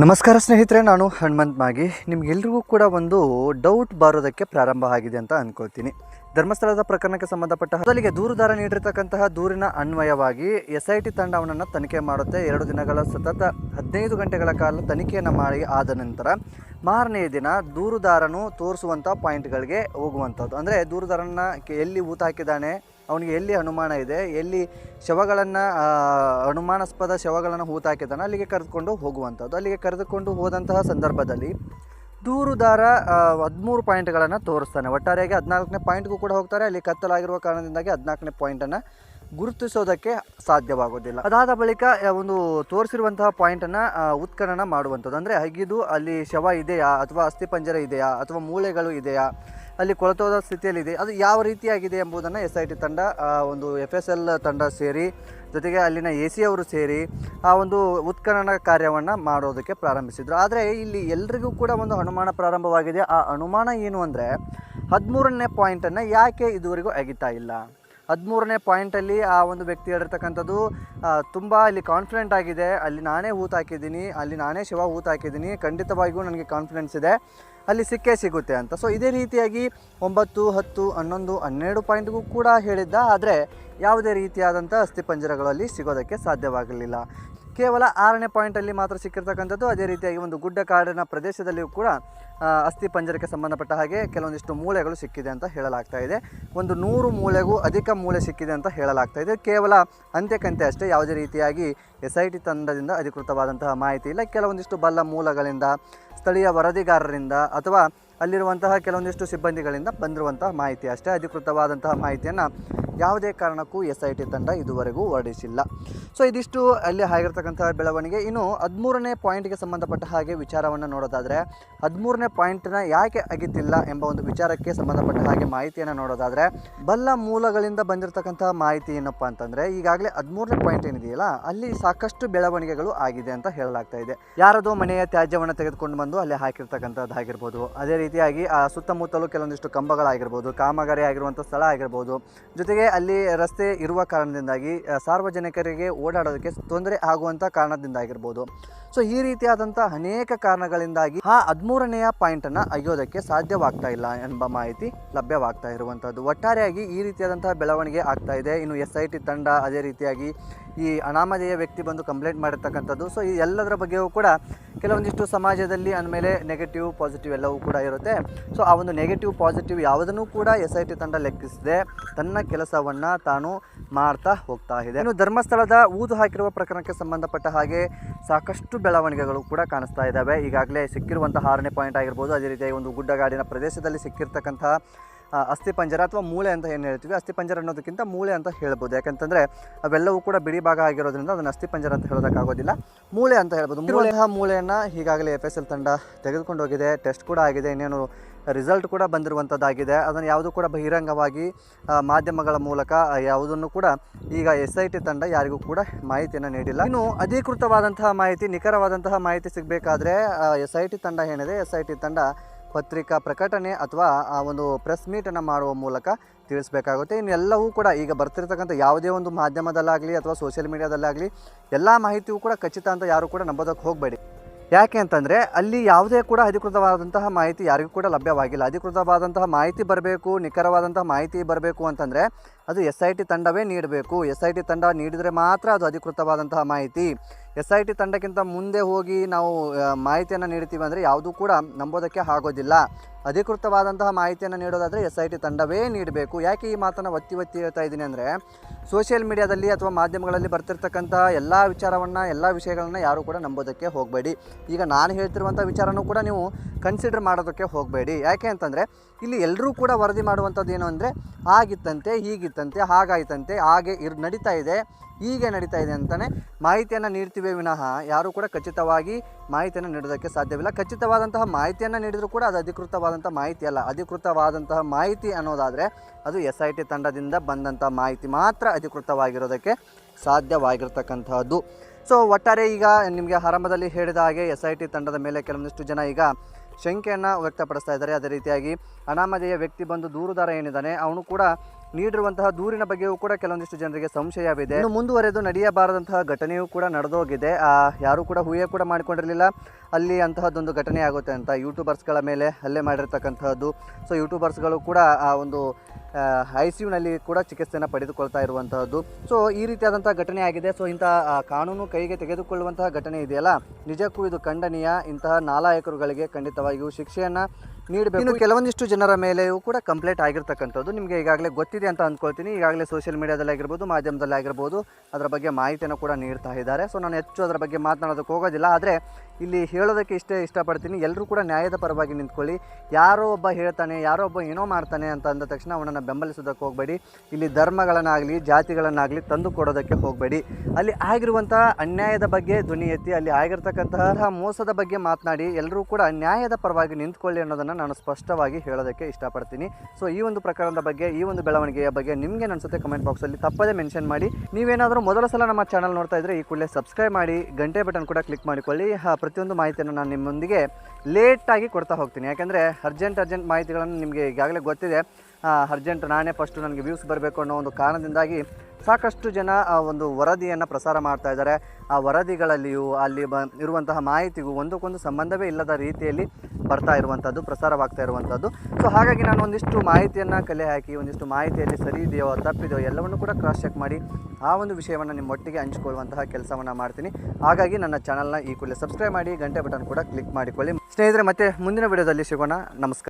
ನಮಸ್ಕಾರ ಸ್ನೇಹಿತರೆ, ನಾನು ಹನುಮಂತ್ ಮಾಗಿ. ನಿಮಗೆಲ್ಲರಿಗೂ ಕೂಡ ಒಂದು ಡೌಟ್ ಬರೋದಕ್ಕೆ ಪ್ರಾರಂಭ ಆಗಿದೆ ಅಂತ ಅನ್ಕೋತೀನಿ. ಧರ್ಮಸ್ಥಳದ ಪ್ರಕರಣಕ್ಕೆ ಸಂಬಂಧಪಟ್ಟ ಮೊದಲಿಗೆ ದೂರುದಾರ ನೀಡಿರ್ತಕ್ಕಂತಹ ದೂರಿನ ಅನ್ವಯವಾಗಿ ಎಸ್ ಐ ಟಿ ತಂಡ ಅವನನ್ನು ತನಿಖೆ ಮಾಡುತ್ತೆ. ಎರಡು ದಿನಗಳ ಸತತ ಹದಿನೈದು ಗಂಟೆಗಳ ಕಾಲ ತನಿಖೆಯನ್ನು ಮಾಡಿ ಆದ ನಂತರ ಮಾರನೇ ದಿನ ದೂರುದಾರನು ತೋರಿಸುವಂಥ ಪಾಯಿಂಟ್ಗಳಿಗೆ ಹೋಗುವಂಥದ್ದು ಅಂದರೆ ದೂರುದಾರನ ಎಲ್ಲಿ ಊತ ಹಾಕಿದ್ದಾನೆ ಅವನಿಗೆ ಎಲ್ಲಿ ಅನುಮಾನ ಇದೆ, ಎಲ್ಲಿ ಶವಗಳನ್ನು ಅನುಮಾನಾಸ್ಪದ ಶವಗಳನ್ನು ಹೂತಾಕಿದ್ದಾನೆ ಅಲ್ಲಿಗೆ ಕರೆದುಕೊಂಡು ಹೋಗುವಂಥದ್ದು. ಅಲ್ಲಿಗೆ ಕರೆದುಕೊಂಡು ಹೋದಂತಹ ಸಂದರ್ಭದಲ್ಲಿ ದೂರುದಾರ ಹದಿಮೂರು ಪಾಯಿಂಟ್ಗಳನ್ನು ತೋರಿಸ್ತಾನೆ. ಒಟ್ಟಾರೆಯಾಗಿ ಹದಿನಾಲ್ಕನೇ ಪಾಯಿಂಟ್ಗೂ ಕೂಡ ಹೋಗ್ತಾರೆ. ಅಲ್ಲಿ ಕತ್ತಲಾಗಿರುವ ಕಾರಣದಿಂದಾಗಿ ಹದಿನಾಲ್ಕನೇ ಪಾಯಿಂಟನ್ನು ಗುರುತಿಸೋದಕ್ಕೆ ಸಾಧ್ಯವಾಗೋದಿಲ್ಲ. ಅದಾದ ಬಳಿಕ ಒಂದು ತೋರಿಸಿರುವಂತಹ ಪಾಯಿಂಟನ್ನು ಉತ್ಖನನ ಮಾಡುವಂಥದ್ದು. ಅಂದರೆ ಅಗಿದು ಅಲ್ಲಿ ಶವ ಇದೆಯಾ, ಅಥವಾ ಅಸ್ಥಿಪಂಜರ ಇದೆಯಾ, ಅಥವಾ ಮೂಳೆಗಳು ಇದೆಯಾ, ಅಲ್ಲಿ ಕೊಳತೋದ ಸ್ಥಿತಿಯಲ್ಲಿದೆ, ಅದು ಯಾವ ರೀತಿಯಾಗಿದೆ ಎಂಬುದನ್ನು ಎಸ್ ಐ ಟಿ ತಂಡ ಒಂದು ಎಫ್ ಎಸ್ ಎಲ್ ತಂಡ ಸೇರಿ, ಜೊತೆಗೆ ಅಲ್ಲಿನ ಎ ಸಿ ಅವರು ಸೇರಿ, ಆ, ಒಂದು ಉತ್ಖನನ ಕಾರ್ಯವನ್ನು ಮಾಡೋದಕ್ಕೆ ಪ್ರಾರಂಭಿಸಿದರು. ಆದರೆ ಇಲ್ಲಿ ಎಲ್ರಿಗೂ ಕೂಡ ಒಂದು ಅನುಮಾನ ಪ್ರಾರಂಭವಾಗಿದೆ. ಆ ಅನುಮಾನ ಏನು ಅಂದರೆ, ಹದಿಮೂರನೇ ಪಾಯಿಂಟನ್ನು ಯಾಕೆ ಇದುವರೆಗೂ ಅಗಿತಾ ಇಲ್ಲ? ಹದಿಮೂರನೇ ಪಾಯಿಂಟಲ್ಲಿ ಆ ಒಂದು ವ್ಯಕ್ತಿ ಹೇಳಿರ್ತಕ್ಕಂಥದ್ದು ತುಂಬ ಅಲ್ಲಿ ಕಾನ್ಫಿಡೆಂಟ್ ಆಗಿದೆ. ಅಲ್ಲಿ ನಾನೇ ಹೂತು ಹಾಕಿದ್ದೀನಿ, ಅಲ್ಲಿ ನಾನೇ ಶಿವ ಹೂತು ಹಾಕಿದ್ದೀನಿ, ಖಂಡಿತವಾಗಿಯೂ ನನಗೆ ಕಾನ್ಫಿಡೆನ್ಸ್ ಇದೆ. ಅಲ್ಲಿ ಸಿಕ್ಕೇ ಸಿಗುತ್ತೆ ಅಂತ. ಸೊ ಇದೇ ರೀತಿಯಾಗಿ ಒಂಬತ್ತು, ಹತ್ತು, ಹನ್ನೊಂದು, ಹನ್ನೆರಡು ಪಾಯಿಂಟ್ಗೂ ಕೂಡ ಹೇಳಿದ್ದ, ಆದರೆ ಯಾವುದೇ ರೀತಿಯಾದಂಥ ಅಸ್ಥಿಪಂಜರಗಳಲ್ಲಿ ಸಿಗೋದಕ್ಕೆ ಸಾಧ್ಯವಾಗಲಿಲ್ಲ. ಕೇವಲ ಆರನೇ ಪಾಯಿಂಟಲ್ಲಿ ಮಾತ್ರ ಸಿಕ್ಕಿರ್ತಕ್ಕಂಥದ್ದು. ಅದೇ ರೀತಿಯಾಗಿ ಒಂದು ಗುಡ್ಡ ಕಾಡಿನ ಪ್ರದೇಶದಲ್ಲಿಯೂ ಕೂಡ ಅಸ್ಥಿ ಪಂಜರಕ್ಕೆ ಸಂಬಂಧಪಟ್ಟ ಹಾಗೆ ಕೆಲವೊಂದಿಷ್ಟು ಮೂಳೆಗಳು ಸಿಕ್ಕಿದೆ ಅಂತ ಹೇಳಲಾಗ್ತಾ ಇದೆ. ಒಂದು ನೂರು ಮೂಳೆಗೂ ಅಧಿಕ ಮೂಳೆ ಸಿಕ್ಕಿದೆ ಅಂತ ಹೇಳಲಾಗ್ತಾ ಇದೆ. ಕೇವಲ ಅಂತ್ಯಕಂತೆ ಅಷ್ಟೇ. ಯಾವುದೇ ರೀತಿಯಾಗಿ ಎಸ್ ಐ ಟಿ ತಂಡದಿಂದ ಅಧಿಕೃತವಾದಂತಹ ಮಾಹಿತಿ ಇಲ್ಲ. ಕೆಲವೊಂದಿಷ್ಟು ಬಲ್ಲ ಮೂಲಗಳಿಂದ, ಸ್ಥಳೀಯ ವರದಿಗಾರರಿಂದ ಅಥವಾ ಅಲ್ಲಿರುವಂತಹ ಕೆಲವೊಂದಿಷ್ಟು ಸಿಬ್ಬಂದಿಗಳಿಂದ ಬಂದಿರುವಂತಹ ಮಾಹಿತಿ ಅಷ್ಟೇ. ಅಧಿಕೃತವಾದಂತಹ ಮಾಹಿತಿಯನ್ನು ಯಾವುದೇ ಕಾರಣಕ್ಕೂ ಎಸ್ ಐ ಟಿ ತಂಡ ಇದುವರೆಗೂ ಹೊರಡಿಸಿಲ್ಲ ಸೊ, ಇದಿಷ್ಟು ಅಲ್ಲಿ ಆಗಿರ್ತಕ್ಕಂತಹ ಬೆಳವಣಿಗೆ. ಇನ್ನು ಹದಿಮೂರನೇ ಪಾಯಿಂಟ್ಗೆ ಸಂಬಂಧಪಟ್ಟ ಹಾಗೆ ವಿಚಾರವನ್ನು ನೋಡೋದಾದರೆ, ಹದಿಮೂರನೇ ಪಾಯಿಂಟ್ನ ಯಾಕೆ ಅಗಿತಿಲ್ಲ ಎಂಬ ಒಂದು ವಿಚಾರಕ್ಕೆ ಸಂಬಂಧಪಟ್ಟ ಹಾಗೆ ಮಾಹಿತಿಯನ್ನು ನೋಡೋದಾದರೆ, ಬಲ್ಲ ಮೂಲಗಳಿಂದ ಬಂದಿರತಕ್ಕಂತಹ ಮಾಹಿತಿ ಏನಪ್ಪ ಅಂತಂದರೆ, ಈಗಾಗಲೇ ಹದಿಮೂರನೇ ಪಾಯಿಂಟ್ ಏನಿದೆಯಲ್ಲ, ಅಲ್ಲಿ ಸಾಕಷ್ಟು ಬೆಳವಣಿಗೆಗಳು ಆಗಿದೆ ಅಂತ ಹೇಳಲಾಗ್ತಾ ಇದೆ. ಯಾರದೋ ಮನೆಯ ತ್ಯಾಜ್ಯವನ್ನು ತೆಗೆದುಕೊಂಡು ಬಂದು ಅಲ್ಲಿ ಹಾಕಿರ್ತಕ್ಕಂಥದ್ದಾಗಿರ್ಬೋದು ಅದೇ ರೀತಿಯಾಗಿ ಆ ಸುತ್ತಮುತ್ತಲೂ ಕೆಲವೊಂದಿಷ್ಟು ಕಂಬಗಳಾಗಿರ್ಬೋದು, ಕಾಮಗಾರಿ ಆಗಿರುವಂಥ ಸ್ಥಳ ಆಗಿರ್ಬೋದು. ಜೊತೆಗೆ ಅಲ್ಲಿ ರಸ್ತೆ ಇರುವ ಕಾರಣದಿಂದಾಗಿ ಸಾರ್ವಜನಿಕರಿಗೆ ಓಡಾಡೋದಕ್ಕೆ ತೊಂದರೆ ಆಗುವಂಥ ಕಾರಣದಿಂದಾಗಿರ್ಬೋದು. ಸೊ ಈ ರೀತಿಯಾದಂಥ ಅನೇಕ ಕಾರಣಗಳಿಂದಾಗಿ ಆ ಹದಿಮೂರನೆಯ ಪಾಯಿಂಟನ್ನು ಅಯ್ಯೋದಕ್ಕೆ ಸಾಧ್ಯವಾಗ್ತಾ ಇಲ್ಲ ಎಂಬ ಮಾಹಿತಿ ಲಭ್ಯವಾಗ್ತಾ ಇರುವಂಥದ್ದು ಒಟ್ಟಾರೆಯಾಗಿ ಈ ರೀತಿಯಾದಂತಹ ಬೆಳವಣಿಗೆ ಆಗ್ತಾ ಇದೆ. ಇನ್ನು ಎಸ್ ಐ ಟಿ ತಂಡ ಅದೇ ರೀತಿಯಾಗಿ ಈ ಅನಾಮಧೇಯ ವ್ಯಕ್ತಿ ಬಂದು ಕಂಪ್ಲೇಂಟ್ ಮಾಡಿರ್ತಕ್ಕಂಥದ್ದು. ಸೊ ಈ ಎಲ್ಲದರ ಬಗ್ಗೆಯೂ ಕೂಡ ಕೆಲವೊಂದಿಷ್ಟು ಸಮಾಜದಲ್ಲಿ ಅಂದಮೇಲೆ ನೆಗೆಟಿವ್ ಪಾಸಿಟಿವ್ ಎಲ್ಲವೂ ಕೂಡ ಇರುತ್ತೆ. ಸೊ ಆ ಒಂದು ನೆಗೆಟಿವ್ ಪಾಸಿಟಿವ್ ಯಾವುದನ್ನು ಕೂಡ ಎಸ್ ಐ ಟಿ ತಂಡ ಲೆಕ್ಕಿಸದೆ ತನ್ನ ಕೆಲಸವನ್ನು ತಾನು ಮಾಡ್ತಾ ಹೋಗ್ತಾ ಇದೆ. ಇನ್ನು ಧರ್ಮಸ್ಥಳದ ಊದು ಹಾಕಿರುವ ಪ್ರಕರಣಕ್ಕೆ ಸಂಬಂಧಪಟ್ಟ ಹಾಗೆ ಸಾಕಷ್ಟು ಬೆಳವಣಿಗೆಗಳು ಕೂಡ ಕಾಣಿಸ್ತಾ ಇದ್ದಾವೆ ಈಗಾಗಲೇ ಸಿಕ್ಕಿರುವಂತಹ ಆರನೇ ಪಾಯಿಂಟ್ ಆಗಿರ್ಬೋದು. ಅದೇ ರೀತಿಯಾಗಿ ಒಂದು ಗುಡ್ಡಗಾಡಿನ ಪ್ರದೇಶದಲ್ಲಿ ಸಿಕ್ಕಿರ್ತಕ್ಕಂತಹ ಅಸ್ಥಿಪಂಜರ ಅಥವಾ ಮೂಳೆ ಅಂತ ಏನು ಹೇಳ್ತೀವಿ? ಅಸ್ಥಿಪಂಜರ ಅನ್ನೋದಕ್ಕಿಂತ ಮೂಳೆ ಅಂತ ಹೇಳ್ಬೋದು. ಯಾಕಂತಂದರೆ ಅವೆಲ್ಲವೂ ಕೂಡ ಬಿಡಿ ಭಾಗ ಆಗಿರೋದ್ರಿಂದ ಅದನ್ನು ಅಸ್ಥಿಪಂಜರ ಅಂತ ಹೇಳೋದಕ್ಕಾಗೋದಿಲ್ಲ. ಮೂಳೆ ಅಂತ ಹೇಳ್ಬೋದು. ಮೂಳೆ ಮೂಳೆಯನ್ನು ಈಗಾಗಲೇ ಎಫ್ ಎಸ್ ಎಲ್ ತಂಡ ತೆಗೆದುಕೊಂಡು ಹೋಗಿದೆ. ಟೆಸ್ಟ್ ಕೂಡ ಆಗಿದೆ. ಇನ್ನೇನು ರಿಸಲ್ಟ್ ಕೂಡ ಬಂದಿರುವಂಥದ್ದಾಗಿದೆ. ಅದನ್ನು ಯಾವುದು ಕೂಡ ಬಹಿರಂಗವಾಗಿ ಮಾಧ್ಯಮಗಳ ಮೂಲಕ ಯಾವುದನ್ನು ಕೂಡ ಈಗ ಎಸ್ ಐ ಟಿ ತಂಡ ಯಾರಿಗೂ ಕೂಡ ಮಾಹಿತಿಯನ್ನು ನೀಡಿಲ್ಲ. ಇನ್ನು ಅಧಿಕೃತವಾದಂತಹ ಮಾಹಿತಿ, ನಿಖರವಾದಂತಹ ಮಾಹಿತಿ ಸಿಗಬೇಕಾದ್ರೆ ಎಸ್ ಐ ಟಿ ತಂಡ ಏನಿದೆ, ಎಸ್ ಐ ಟಿ ತಂಡ ಪತ್ರಿಕಾ ಪ್ರಕಟಣೆ ಅಥವಾ, ಆ, ಒಂದು ಪ್ರೆಸ್ ಮೀಟನ್ನು ಮಾಡುವ ಮೂಲಕ ತಿಳಿಸಬೇಕಾಗುತ್ತೆ. ಇನ್ನೆಲ್ಲವೂ ಕೂಡ ಈಗ ಬರ್ತಿರ್ತಕ್ಕಂಥ ಯಾವುದೇ ಒಂದು ಮಾಧ್ಯಮದಲ್ಲಾಗಲಿ ಅಥವಾ ಸೋಷಿಯಲ್ ಮೀಡಿಯಾದಲ್ಲಾಗಲಿ, ಎಲ್ಲ ಮಾಹಿತಿಯೂ ಕೂಡ ಖಚಿತ ಅಂತ ಯಾರು ಕೂಡ ನಂಬೋದಕ್ಕೆ ಹೋಗಬೇಡಿ. ಯಾಕೆ ಅಂತಂದರೆ ಅಲ್ಲಿ ಯಾವುದೇ ಕೂಡ ಅಧಿಕೃತವಾದಂತಹ ಮಾಹಿತಿ ಯಾರಿಗೂ ಕೂಡ ಲಭ್ಯವಾಗಿಲ್ಲ. ಅಧಿಕೃತವಾದಂತಹ ಮಾಹಿತಿ ಬರಬೇಕು, ನಿಖರವಾದಂತಹ ಮಾಹಿತಿ ಬರಬೇಕು ಅಂತಂದರೆ ಅದು ಎಸ್ ಐ ಟಿ ತಂಡವೇ ನೀಡಬೇಕು. ಎಸ್ ಐ ಟಿ ತಂಡ ನೀಡಿದರೆ ಮಾತ್ರ ಅದು ಅಧಿಕೃತವಾದಂತಹ ಮಾಹಿತಿ. ಎಸ್ ಐ ಟಿ ತಂಡಕ್ಕಿಂತ ಮುಂದೆ ಹೋಗಿ ನಾವು ಮಾಹಿತಿಯನ್ನು ನೀಡ್ತೀವಿ ಅಂದರೆ ಯಾವುದೂ ಕೂಡ ನಂಬೋದಕ್ಕೆ ಆಗೋದಿಲ್ಲ. ಅಧಿಕೃತವಾದಂತಹ ಮಾಹಿತಿಯನ್ನು ನೀಡೋದಾದರೆ ಎಸ್ ಐ ಟಿ ತಂಡವೇ ನೀಡಬೇಕು. ಯಾಕೆ ಈ ಮಾತನ್ನು ಒತ್ತಿ ಒತ್ತಿ ಹೇಳ್ತಾ ಇದ್ದೀನಿ ಅಂದರೆ, ಸೋಷಿಯಲ್ ಮೀಡಿಯಾದಲ್ಲಿ ಅಥವಾ ಮಾಧ್ಯಮಗಳಲ್ಲಿ ಬರ್ತಿರ್ತಕ್ಕಂತಹ ಎಲ್ಲ ವಿಚಾರವನ್ನು, ಎಲ್ಲ ವಿಷಯಗಳನ್ನು ಯಾರೂ ಕೂಡ ನಂಬೋದಕ್ಕೆ ಹೋಗಬೇಡಿ. ಈಗ ನಾನು ಹೇಳ್ತಿರುವಂಥ ವಿಚಾರನೂ ಕೂಡ ನೀವು ಕನ್ಸಿಡರ್ ಮಾಡೋದಕ್ಕೆ ಹೋಗಬೇಡಿ. ಯಾಕೆ ಅಂತಂದರೆ, ಇಲ್ಲಿ ಎಲ್ಲರೂ ಕೂಡ ವರದಿ ಮಾಡುವಂಥದ್ದು ಏನು ಅಂದರೆ, ಆಗಿತ್ತಂತೆ, ಹೀಗಿತ್ತಂತೆ, ಹಾಗಾಯ್ತಂತೆ, ಹಾಗೆ ಇರ್, ನಡೀತಾ ಇದೆ, ಹೀಗೆ ನಡೀತಾ ಇದೆ ಅಂತಲೇ ಮಾಹಿತಿಯನ್ನು ನೀಡ್ತೀವಿ ವಿನಃ ಯಾರೂ ಕೂಡ ಖಚಿತವಾಗಿ ಮಾಹಿತಿಯನ್ನು ನೀಡೋದಕ್ಕೆ ಸಾಧ್ಯವಿಲ್ಲ. ಖಚಿತವಾದಂತಹ ಮಾಹಿತಿಯನ್ನು ನೀಡಿದರೂ ಕೂಡ ಅದು ಅಧಿಕೃತವಾದಂಥ ಮಾಹಿತಿ ಅಲ್ಲ. ಅಧಿಕೃತವಾದಂತಹ ಮಾಹಿತಿ ಅನ್ನೋದಾದರೆ ಅದು ಎಸ್ ಐ ಟಿ ತಂಡದಿಂದ ಬಂದಂಥ ಮಾಹಿತಿ ಮಾತ್ರ ಅಧಿಕೃತವಾಗಿರೋದಕ್ಕೆ ಸಾಧ್ಯವಾಗಿರ್ತಕ್ಕಂತಹದ್ದು ಸೊ ಒಟ್ಟಾರೆ ಈಗ ನಿಮಗೆ ಆರಂಭದಲ್ಲಿ ಹೇಳಿದ ಹಾಗೆ ಎಸ್ ಐ ಟಿ ತಂಡದ ಮೇಲೆ ಕೆಲವೊಂದಿಷ್ಟು ಜನ ಈಗ ಶಂಕೆಯನ್ನು ವ್ಯಕ್ತಪಡಿಸ್ತಾ ಇದ್ದಾರೆ. ಅದೇ ರೀತಿಯಾಗಿ ಅನಾಮಧೇಯ ವ್ಯಕ್ತಿ ಬಂದು ದೂರುದಾರ ಏನಿದ್ದಾನೆ, ಅವನು ಕೂಡ ನೀಡಿರುವಂತಹ ದೂರಿನ ಬಗ್ಗೆಯೂ ಕೂಡ ಕೆಲವೊಂದಿಷ್ಟು ಜನರಿಗೆ ಸಂಶಯವಿದೆ. ಇನ್ನು ಮುಂದುವರೆದು ನಡೆಯಬಾರದಂತಹ ಘಟನೆಯೂ ಕೂಡ ನಡೆದೋಗಿದೆ. ಯಾರೂ ಕೂಡ ಊಹೆ ಕೂಡ ಮಾಡಿಕೊಂಡಿರಲಿಲ್ಲ. ಅಲ್ಲಿ ಅಂತಹದ್ದೊಂದು ಘಟನೆ ಆಗುತ್ತೆ ಅಂತ ಯೂಟ್ಯೂಬರ್ಸ್ಗಳ ಮೇಲೆ ಹಲ್ಲೆ ಮಾಡಿರ್ತಕ್ಕಂಥದ್ದು ಸೊ ಯೂಟ್ಯೂಬರ್ಸ್ಗಳು ಕೂಡ ಆ ಒಂದು ಐ ಸಿ ಯುನಲ್ಲಿ ಕೂಡ ಚಿಕಿತ್ಸೆಯನ್ನು ಪಡೆದುಕೊಳ್ತಾ ಇರುವಂತಹದ್ದು. ಸೊ ಈ ರೀತಿಯಾದಂಥ ಘಟನೆ ಆಗಿದೆ. ಸೊ ಇಂತಹ ಕಾನೂನು ಕೈಗೆ ತೆಗೆದುಕೊಳ್ಳುವಂತಹ ಘಟನೆ ಇದೆಯಲ್ಲ? ನಿಜಕ್ಕೂ ಇದು ಖಂಡನೀಯ. ಇಂತಹ ನಾಲಾಯಕರುಗಳಿಗೆ ಖಂಡಿತವಾಗಿಯೂ ಶಿಕ್ಷೆಯನ್ನು ನೀಡಬೇಕು. ಇನ್ನು ಕೆಲವೊಂದಿಷ್ಟು ಜನರ ಮೇಲೆಯೂ ಕೂಡ ಕಂಪ್ಲೇಂಟ್ ಆಗಿರ್ತಕ್ಕಂಥದ್ದು. ನಿಮಗೆ ಈಗಾಗಲೇ ಗೊತ್ತಿದೆ ಅಂತ ಅಂದ್ಕೊಳ್ತೀನಿ. ಈಗಾಗಲೇ ಸೋಷಿಯಲ್ ಮೀಡಿಯಾದಲ್ಲಿ ಆಗಿರ್ಬೋದು, ಮಾಧ್ಯಮದಲ್ಲಿ ಆಗಿರ್ಬೋದು, ಅದರ ಬಗ್ಗೆ ಮಾಹಿತಿಯನ್ನು ಕೂಡ ನೀಡ್ತಾ ಇದ್ದಾರೆ. ಸೊ ನಾನು ಹೆಚ್ಚು ಅದರ ಬಗ್ಗೆ ಮಾತನಾಡೋದಕ್ಕೆ ಹೋಗೋದಿಲ್ಲ. ಆದರೆ ಇಲ್ಲಿ ಹೇಳೋದಕ್ಕೆ ಇಷ್ಟೇ ಇಷ್ಟಪಡ್ತೀನಿ. ಎಲ್ಲರೂ ಕೂಡ ನ್ಯಾಯದ ಪರವಾಗಿ ನಿಂತ್ಕೊಳ್ಳಿ. ಯಾರೋ ಒಬ್ಬ ಹೇಳ್ತಾನೆ, ಯಾರೋ ಒಬ್ಬ ಏನೋ ಮಾಡ್ತಾನೆ ಅಂತ ಅಂದ ತಕ್ಷಣ ಅವನನ್ನು ಬೆಂಬಲಿಸೋದಕ್ಕೆ ಹೋಗಬೇಡಿ. ಇಲ್ಲಿ ಧರ್ಮಗಳನ್ನಾಗಲಿ, ಜಾತಿಗಳನ್ನಾಗಲಿ ತಂದು ಕೊಡೋದಕ್ಕೆ ಹೋಗಬೇಡಿ. ಅಲ್ಲಿ ಆಗಿರುವಂಥ ಅನ್ಯಾಯದ ಬಗ್ಗೆ ಧ್ವನಿ ಎತ್ತಿ, ಅಲ್ಲಿ ಆಗಿರ್ತಕ್ಕಂತಹ ಮೋಸದ ಬಗ್ಗೆ ಮಾತನಾಡಿ ಎಲ್ಲರೂ ಕೂಡ ನ್ಯಾಯದ ಪರವಾಗಿ ನಿಂತ್ಕೊಳ್ಳಿ ಅನ್ನೋದನ್ನು ನಾನು ಸ್ಪಷ್ಟವಾಗಿ ಹೇಳೋದಕ್ಕೆ ಇಷ್ಟಪಡ್ತೀನಿ. ಸೊ ಈ ಒಂದು ಪ್ರಕರಣದ ಬಗ್ಗೆ, ಈ ಒಂದು ಬೆಳವಣಿಗೆಯ ಬಗ್ಗೆ ನಿಮಗೆ ಅನಿಸುತ್ತೆ ಕಮೆಂಟ್ ಬಾಕ್ಸಲ್ಲಿ, ತಪ್ಪದೇ ಮೆನ್ಷನ್ ಮಾಡಿ. ನೀವೇನಾದರೂ ಮೊದಲ ಸಲ ನಮ್ಮ ಚಾನಲ್ ನೋಡ್ತಾ ಇದ್ದರೆ ಈ ಕೂಡಲೇ ಸಬ್ಸ್ಕ್ರೈಬ್ ಮಾಡಿ, ಗಂಟೆ ಬಟನ್ ಕೂಡ ಕ್ಲಿಕ್ ಮಾಡಿಕೊಳ್ಳಿ. ಪ್ರತಿಯೊಂದು ಮಾಹಿತಿಯನ್ನು ನಾನು ನಿಮ್ಮೊಂದಿಗೆ ಲೇಟಾಗಿ ಕೊಡ್ತಾ ಹೋಗ್ತೀನಿ. ಯಾಕೆಂದರೆ ಅರ್ಜೆಂಟ್ ಅರ್ಜೆಂಟ್ ಮಾಹಿತಿಗಳನ್ನು ನಿಮಗೆ ಈಗಾಗಲೇ ಗೊತ್ತಿದೆ. ಅರ್ಜೆಂಟ್ ನಾನೇ ಫಸ್ಟು ನನಗೆ ವ್ಯೂಸ್ ಬರಬೇಕು ಅನ್ನೋ ಒಂದು ಕಾರಣದಿಂದಾಗಿ ಸಾಕಷ್ಟು ಜನ ಆ ಒಂದು ವರದಿಯನ್ನು ಪ್ರಸಾರ ಮಾಡ್ತಾ ಇದ್ದಾರೆ. ಆ ವರದಿಗಳಲ್ಲಿಯೂ ಅಲ್ಲಿ ಬ, ಇರುವಂತಹ ಮಾಹಿತಿಗೂ ಒಂದಕ್ಕೊಂದು ಸಂಬಂಧವೇ ಇಲ್ಲದ ರೀತಿಯಲ್ಲಿ ಬರ್ತಾ ಇರುವಂಥದ್ದು ಪ್ರಸಾರವಾಗ್ತಾ ಇರುವಂಥದ್ದು ಸೊ ಹಾಗಾಗಿ ನಾನು ಒಂದಿಷ್ಟು ಮಾಹಿತಿಯನ್ನು ಕಲೆ ಹಾಕಿ, ಒಂದಿಷ್ಟು ಮಾಹಿತಿಯಲ್ಲಿ ಸರಿ ಇದೆಯೋ, ತಪ್ಪಿದೆಯೋ ಎಲ್ಲವನ್ನು ಕೂಡ ಕ್ರಾಸ್ ಚೆಕ್ ಮಾಡಿ ಆ ಒಂದು ವಿಷಯವನ್ನು ನಿಮ್ಮೊಟ್ಟಿಗೆ ಹಂಚಿಕೊಳ್ಳುವಂತಹ ಕೆಲಸವನ್ನು ಮಾಡ್ತೀನಿ. ಹಾಗಾಗಿ ನನ್ನ ಚಾನಲ್ನ ಈ ಕೂಡಲೇ ಸಬ್ಸ್ಕ್ರೈಬ್ ಮಾಡಿ, ಗಂಟೆ ಬಟನ್ ಕೂಡ ಕ್ಲಿಕ್ ಮಾಡಿಕೊಳ್ಳಿ. ಸ್ನೇಹಿತರೆ, ಮತ್ತೆ ಮುಂದಿನ ವಿಡಿಯೋದಲ್ಲಿ ಸಿಗೋಣ. ನಮಸ್ಕಾರ.